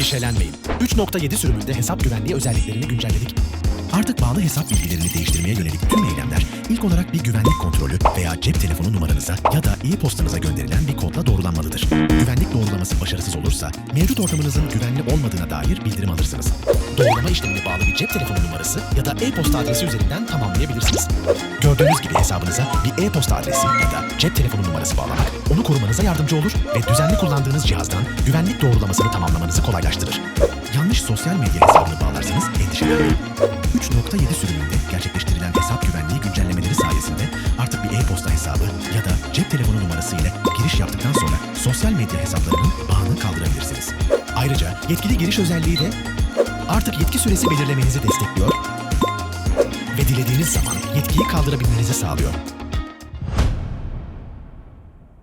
Endişelenmeyin. 3.7 sürümünde hesap güvenliği özelliklerini güncelledik. Artık bağlı hesap bilgilerini değiştirmeye yönelik tüm eylemler ilk olarak bir güvenlik kontrolü veya cep telefonu numaranıza ya da e-postanıza gönderilen bir kodla doğrulanmalıdır. Güvenlik doğrulaması başarısız olursa mevcut ortamınızın güvenli olmadığına dair bildirim alırsınız. Doğrulama işlemine bağlı bir cep telefonu numarası ya da e-posta adresi üzerinden tamamlayabilirsiniz. Gördüğünüz gibi hesabınıza bir e-posta adresi ya da cep telefonu numarası bağlamak onu korumanıza yardımcı olur ve düzenli kullandığınız cihazdan güvenlik doğrulamasını tamamlamanızı kolaylaştırır. Yanlış sosyal medya hesabını bağlarsanız endişelenmeyin. 3.7 sürümünde gerçekleştirilen hesap güvenliği güncellemeleri sayesinde artık bir e-posta hesabı ya da cep telefonu numarası ile giriş yaptıktan sonra sosyal medya hesaplarının bağını kaldırabilirsiniz. Ayrıca yetkili giriş özelliği de artık yetki süresi belirlemenizi destekliyor ve dilediğiniz zaman yetkiyi kaldırabilmenizi sağlıyor.